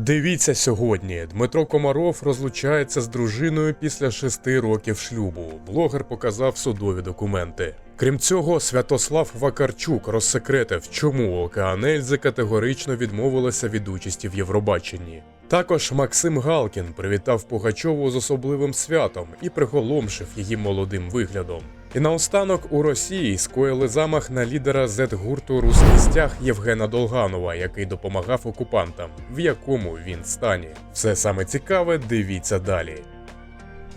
Дивіться сьогодні. Дмитро Комаров розлучається з дружиною після шести років шлюбу. Блогер показав судові документи. Крім цього, Святослав Вакарчук розсекретив, чому Океан Ельзи категорично відмовилася від участі в Євробаченні. Також Максим Галкін привітав Пугачову з особливим святом і приголомшив її молодим виглядом. І наостанок у Росії скоїли замах на лідера зет-гурту Руський стяг Євгена Долганова, який допомагав окупантам, в якому він стані. Все саме цікаве, дивіться далі.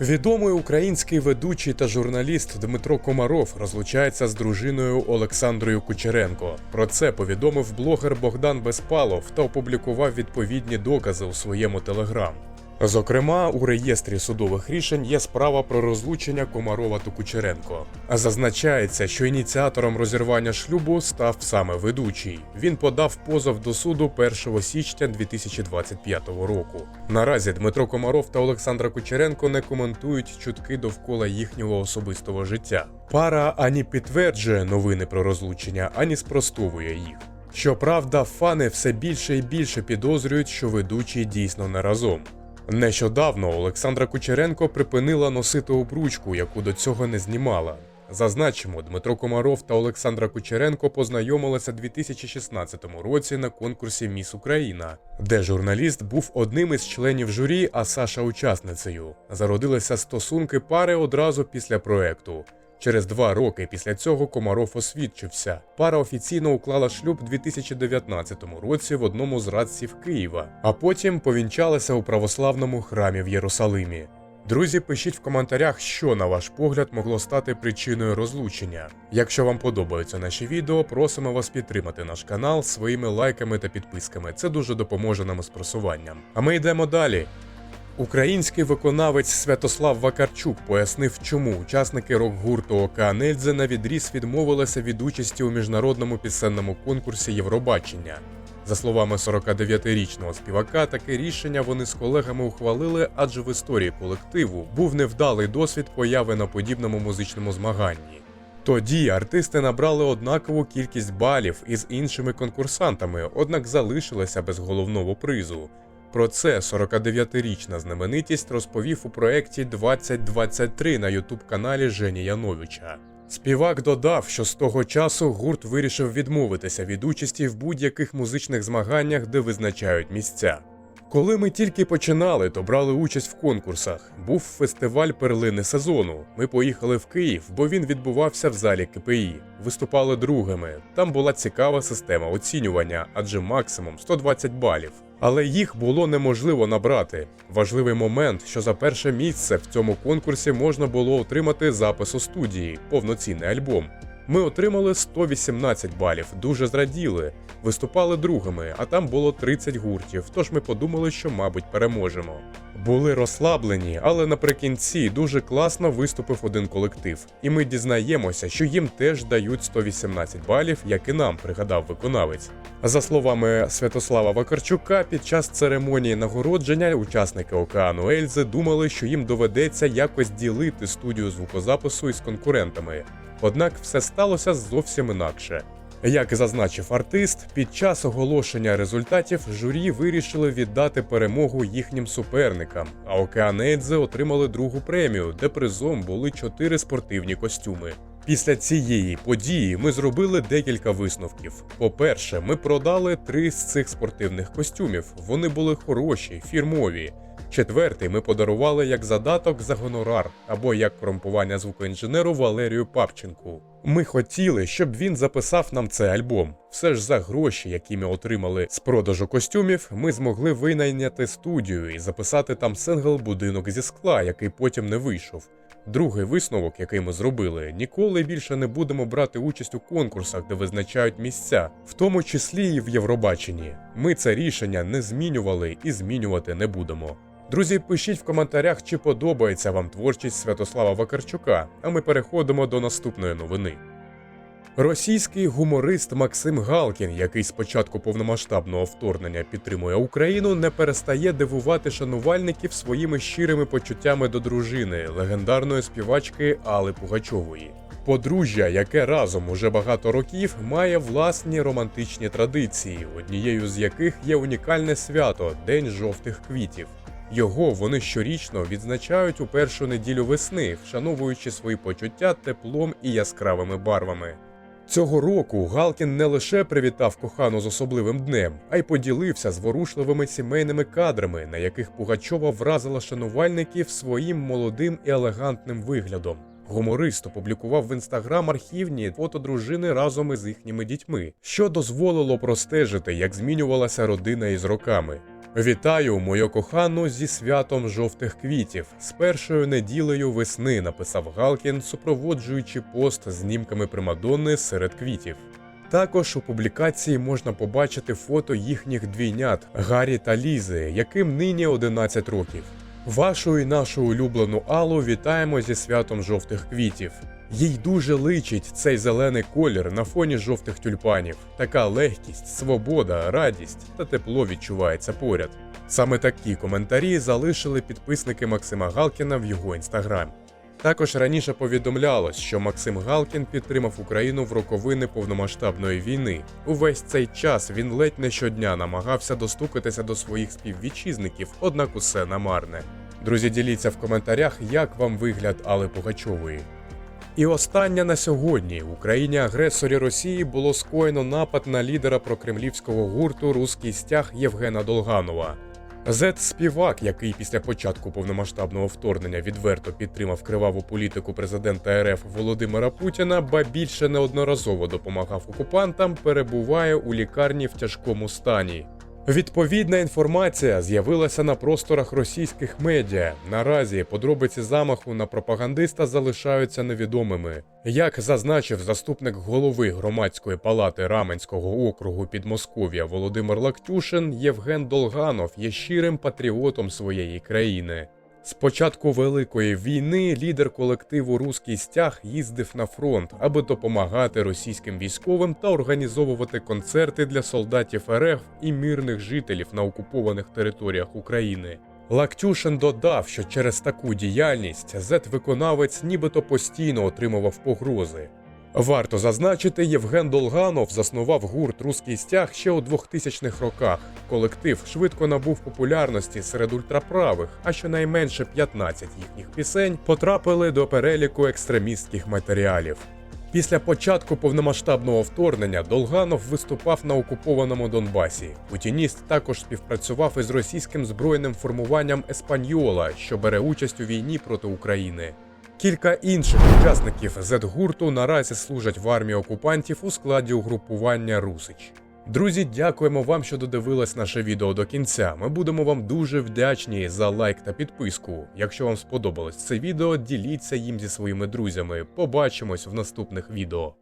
Відомий український ведучий та журналіст Дмитро Комаров розлучається з дружиною Олександрою Кучеренко. Про це повідомив блогер Богдан Безпалов та опублікував відповідні докази у своєму телеграм. Зокрема, у реєстрі судових рішень є справа про розлучення Комарова та Кучеренко. Зазначається, що ініціатором розірвання шлюбу став саме ведучий. Він подав позов до суду 1 січня 2025 року. Наразі Дмитро Комаров та Олександра Кучеренко не коментують чутки довкола їхнього особистого життя. Пара ані підтверджує новини про розлучення, ані спростовує їх. Щоправда, фани все більше і більше підозрюють, що ведучий дійсно не разом. Нещодавно Олександра Кучеренко припинила носити обручку, яку до цього не знімала. Зазначимо, Дмитро Комаров та Олександра Кучеренко познайомилися 2016 році на конкурсі Міс Україна, де журналіст був одним із членів журі, а Саша учасницею. Зародилися стосунки пари одразу після проекту. Через два роки після цього Комаров освідчився. Пара офіційно уклала шлюб у 2019 році в одному з радців Києва, а потім повінчалися у православному храмі в Єрусалимі. Друзі, пишіть в коментарях, що на ваш погляд могло стати причиною розлучення. Якщо вам подобаються наші відео, просимо вас підтримати наш канал своїми лайками та підписками. Це дуже допоможе нам із просуванням. А ми йдемо далі. Український виконавець Святослав Вакарчук пояснив, чому учасники рок-гурту Океан Ельзи на відріз відмовилися від участі у міжнародному пісенному конкурсі Євробачення. За словами 49-річного співака, таке рішення вони з колегами ухвалили, адже в історії колективу був невдалий досвід появи на подібному музичному змаганні. Тоді артисти набрали однакову кількість балів із іншими конкурсантами, однак залишилися без головного призу. Про це 49-річна знаменитість розповів у проєкті 2023 на ютуб-каналі Жені Яновича. Співак додав, що з того часу гурт вирішив відмовитися від участі в будь-яких музичних змаганнях, де визначають місця. Коли ми тільки починали, то брали участь в конкурсах. Був фестиваль перлини сезону. Ми поїхали в Київ, бо він відбувався в залі КПІ. Виступали другими. Там була цікава система оцінювання, адже максимум 120 балів. Але їх було неможливо набрати. Важливий момент, що за перше місце в цьому конкурсі можна було отримати запис у студії, повноцінний альбом. Ми отримали 118 балів, дуже зраділи. Виступали другими, а там було 30 гуртів, тож ми подумали, що, мабуть, переможемо. Були розслаблені, але наприкінці дуже класно виступив один колектив, і ми дізнаємося, що їм теж дають 118 балів, як і нам, пригадав виконавець. За словами Святослава Вакарчука, під час церемонії нагородження учасники Океану Ельзи думали, що їм доведеться якось ділити студію звукозапису із конкурентами. Однак все сталося зовсім інакше. Як зазначив артист, під час оголошення результатів журі вирішили віддати перемогу їхнім суперникам, а Океанейдзе отримали другу премію, де призом були чотири спортивні костюми. Після цієї події ми зробили декілька висновків. По-перше, ми продали три з цих спортивних костюмів. Вони були хороші, фірмові. Четвертий ми подарували як задаток за гонорар або як корумпування звукоінженеру Валерію Папченку. Ми хотіли, щоб він записав нам цей альбом. Все ж за гроші, які ми отримали з продажу костюмів, ми змогли винайняти студію і записати там сингл Будинок зі скла, який потім не вийшов. Другий висновок, який ми зробили, ніколи більше не будемо брати участь у конкурсах, де визначають місця, в тому числі і в Євробаченні. Ми це рішення не змінювали і змінювати не будемо. Друзі, пишіть в коментарях, чи подобається вам творчість Святослава Вакарчука, а ми переходимо до наступної новини. Російський гуморист Максим Галкін, який з початку повномасштабного вторгнення підтримує Україну, не перестає дивувати шанувальників своїми щирими почуттями до дружини, легендарної співачки Алли Пугачової. Подружжя, яке разом уже багато років, має власні романтичні традиції, однією з яких є унікальне свято День жовтих квітів. Його вони щорічно відзначають у першу неділю весни, вшановуючи свої почуття теплом і яскравими барвами. Цього року Галкін не лише привітав кохану з особливим днем, а й поділився зворушливими сімейними кадрами, на яких Пугачова вразила шанувальників своїм молодим і елегантним виглядом. Гуморист опублікував в інстаграм архівні фото дружини разом із їхніми дітьми, що дозволило простежити, як змінювалася родина із роками. Вітаю мою кохану зі святом жовтих квітів з першою неділею весни, написав Галкін, супроводжуючи пост знімками Примадонни серед квітів. Також у публікації можна побачити фото їхніх двійнят Гаррі та Лізи, яким нині 11 років. Вашу і нашу улюблену Аллу вітаємо зі святом жовтих квітів. Їй дуже личить цей зелений колір на фоні жовтих тюльпанів. Така легкість, свобода, радість та тепло відчувається поряд. Саме такі коментарі залишили підписники Максима Галкіна в його інстаграм. Також раніше повідомлялось, що Максим Галкін підтримав Україну в роковини повномасштабної війни. Увесь цей час він ледь не щодня намагався достукатися до своїх співвітчизників, однак усе намарне. Друзі, діліться в коментарях, як вам вигляд Алли Пугачової. І останнє на сьогодні в Україні агресорі Росії було скоєно напад на лідера прокремлівського гурту Руський стяг Євгена Долганова. Зет співак, який після початку повномасштабного вторгнення відверто підтримав криваву політику президента РФ Володимира Путіна, ба більше неодноразово допомагав окупантам, перебуває у лікарні в тяжкому стані. Відповідна інформація з'явилася на просторах російських медіа. Наразі подробиці замаху на пропагандиста залишаються невідомими. Як зазначив заступник голови громадської палати Раменського округу Підмосков'я Володимир Лактюшин, Євген Долганов є щирим патріотом своєї країни. З початку Великої війни лідер колективу Руський стяг їздив на фронт, аби допомагати російським військовим та організовувати концерти для солдатів РФ і мирних жителів на окупованих територіях України. Лактюшин додав, що через таку діяльність зет-виконавець нібито постійно отримував погрози. Варто зазначити, Євген Долганов заснував гурт Руський стяг ще у 2000-х роках. Колектив швидко набув популярності серед ультраправих, а щонайменше 15 їхніх пісень потрапили до переліку екстремістських матеріалів. Після початку повномасштабного вторгнення Долганов виступав на окупованому Донбасі. Путініст також співпрацював із російським збройним формуванням Еспаньола, що бере участь у війні проти України. Кілька інших учасників Z-гурту наразі служать в армії окупантів у складі угрупування Русич. Друзі, дякуємо вам, що додивились наше відео до кінця. Ми будемо вам дуже вдячні за лайк та підписку. Якщо вам сподобалось це відео, діліться їм зі своїми друзями. Побачимось в наступних відео.